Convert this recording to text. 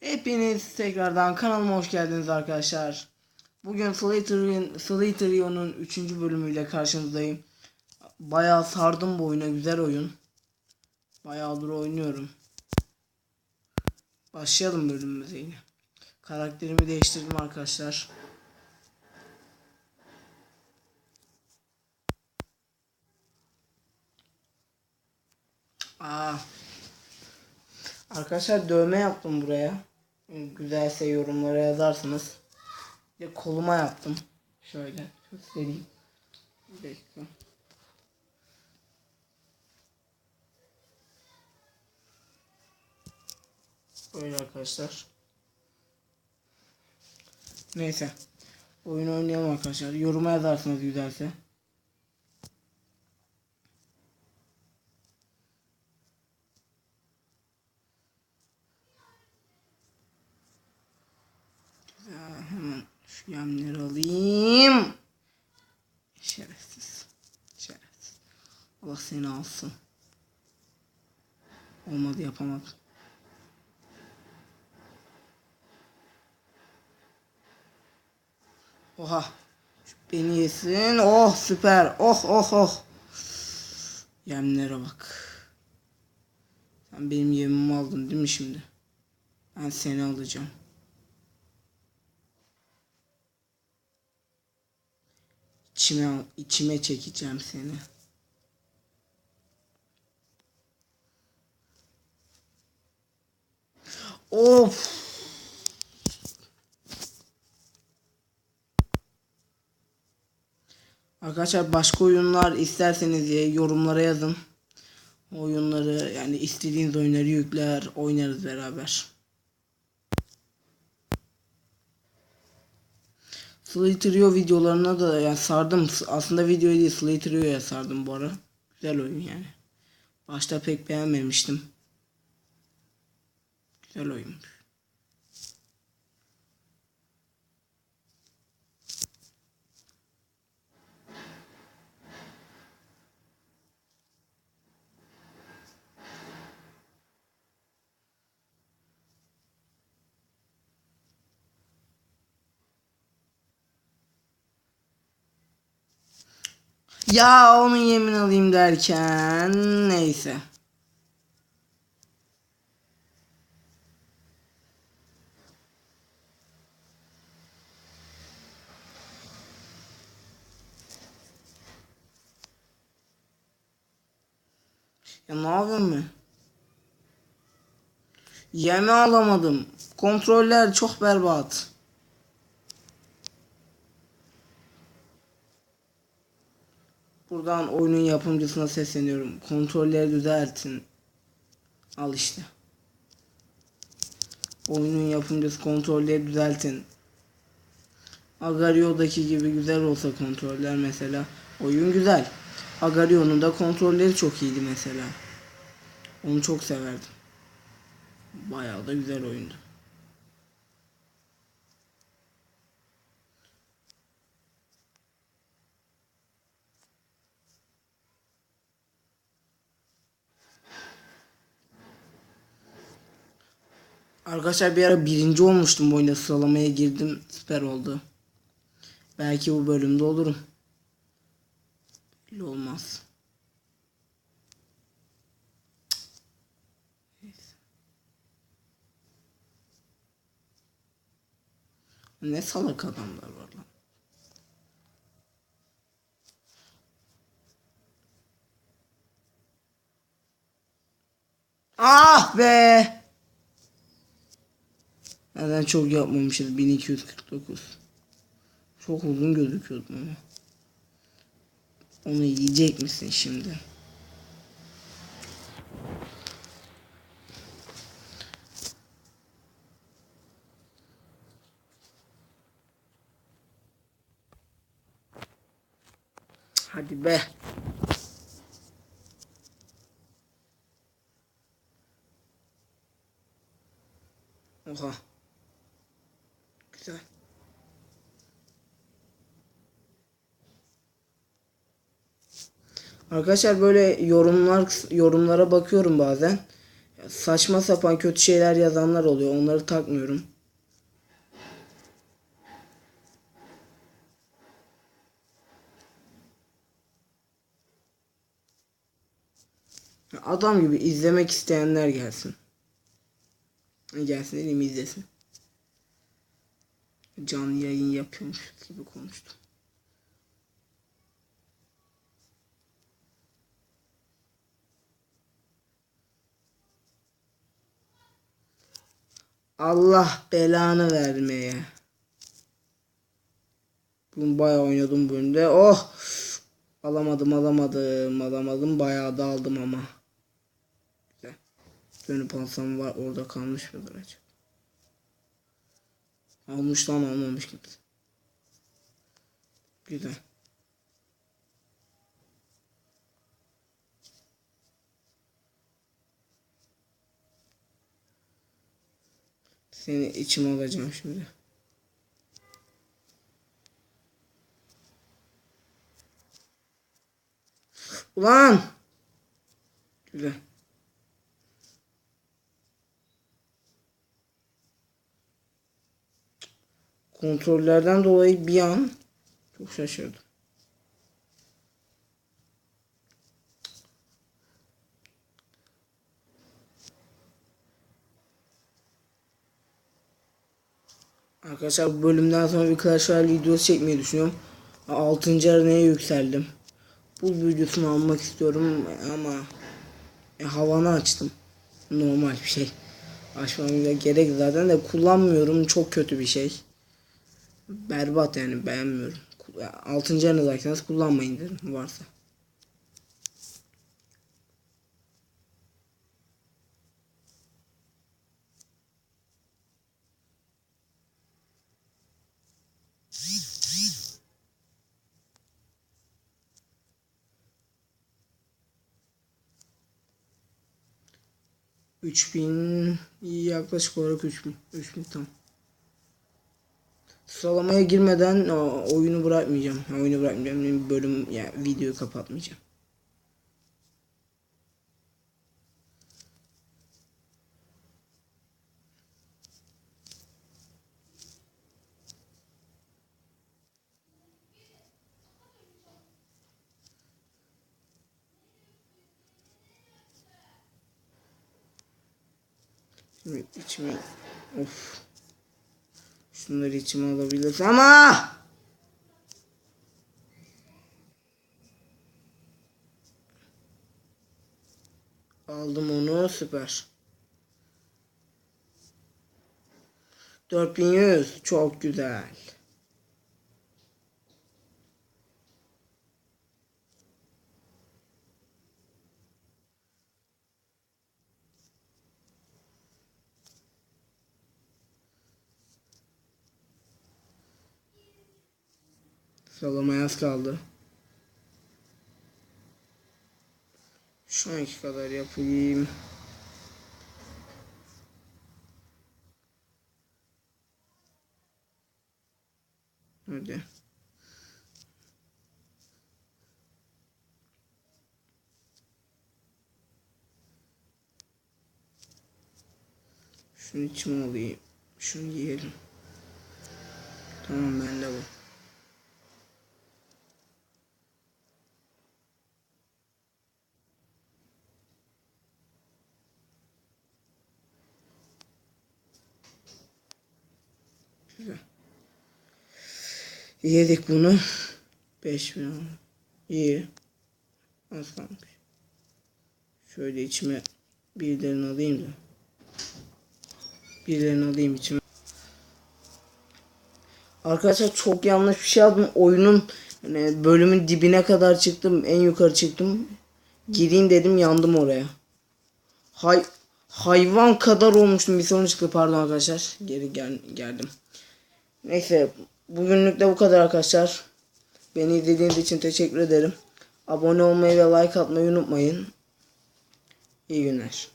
Hepiniz tekrardan kanalıma hoş geldiniz arkadaşlar. Bugün Slytherin, Slytherin'in 3. bölümüyle karşınızdayım. Bayağı sardım bu oyuna güzel oyun. Bayağıdır oynuyorum. Başlayalım bölümümüze yine. Karakterimi değiştirdim arkadaşlar. Aa. Arkadaşlar dövme yaptım buraya. Güzelse yorumlara yazarsınız. Bir koluma yaptım. Şöyle göstereyim. Bir dakika. Böyle arkadaşlar. Neyse. Oyun oynayalım arkadaşlar. Yoruma yazarsınız güzelse. Ya hemen şu yemleri alayım. Şerefsiz. Şerefsiz. Allah seni alsın. Olmadı yapamadım. Oha. Şu beni yesin. Oh süper. Oh oh oh. Yemlere bak. Sen benim yemimi aldın değil mi şimdi? Ben seni alacağım. İçime, içime çekeceğim seni. Of. Arkadaşlar başka oyunlar isterseniz diye yorumlara yazın. Oyunları yani istediğiniz oyunları yükler oynarız beraber. Slayterio videolarına da yani sardım. Aslında videoyu değil Slayterio'ya sardım bu ara. Güzel oyun yani. Başta pek beğenmemiştim. Güzel oyun. Ya onun yemin alayım derken neyse. Ya ne yapıyorum ben? Yeme alamadım. Kontroller çok berbat. Buradan oyunun yapımcısına sesleniyorum. Kontrolleri düzeltin. Al işte. Oyunun yapımcısı kontrolleri düzeltin. Agario'daki gibi güzel olsa kontroller mesela. Oyun güzel. Agario'nun da kontrolleri çok iyiydi mesela. Onu çok severdim. Bayağı da güzel oyundu. Arkadaşlar bir ara birinci olmuştum bu oyunda sıralamaya girdim süper oldu. Belki bu bölümde olurum. Belli olmaz. Ne salak adamlar var lan. Ah be! Neden çok yapmamışız 1249. Çok uzun gözüküyordu ama. Onu yiyecek misin şimdi? Hadi be. Oha. Güzel. Arkadaşlar böyle yorumlar yorumlara bakıyorum bazen. saçma sapan kötü şeyler yazanlar oluyor. Onları takmıyorum. Adam gibi izlemek isteyenler gelsin. Gelsin dedim izlesin. Canlı yayın yapıyormuş gibi konuştum. Allah belanı vermeye. Bunu bayağı oynadım bölümde. Oh! Alamadım alamadım alamadım bayağı da aldım ama. Güzel. Dönüp alsam var orada kalmış mıdır acaba? Almış lan almamış kimse. Güzel. Seni içime alacağım şimdi. Ulan! Güzel. Kontrollerden dolayı bir an çok şaşırdım. Arkadaşlar bu bölümden sonra bir Clash Royale videosu çekmeyi düşünüyorum. 6. arenaya yükseldim. Bu videosunu almak istiyorum ama e, havanı açtım. Normal bir şey. Açmam da gerek zaten de kullanmıyorum. Çok kötü bir şey. Berbat yani beğenmiyorum. 6. arenadaysanız kullanmayın derim varsa. Üç bin yaklaşık olarak üç bin. Üç bin tam. Sıralamaya girmeden o, oyunu bırakmayacağım. Oyunu bırakmayacağım. Bölüm yani videoyu kapatmayacağım. Şimdi içime of. Şunları içime alabiliriz ama! Aldım onu süper. 4100 çok güzel Sıralamaya az kaldı. Şu anki kadar yapayım. Hadi. Şunu içime alayım. Şunu yiyelim. Tamam bende bu. Güzel. Yedik bunu. 5 bin oldu. İyi. Az kalmış. Şöyle içime birilerini alayım da. Birilerini alayım içime. Arkadaşlar çok yanlış bir şey aldım. Oyunun yani bölümün dibine kadar çıktım. En yukarı çıktım. Gireyim dedim yandım oraya. Hay hayvan kadar olmuştum. Bir sorun çıktı pardon arkadaşlar. Geri gel geldim. Neyse bugünlük de bu kadar arkadaşlar. Beni izlediğiniz için teşekkür ederim. Abone olmayı ve like atmayı unutmayın. İyi günler.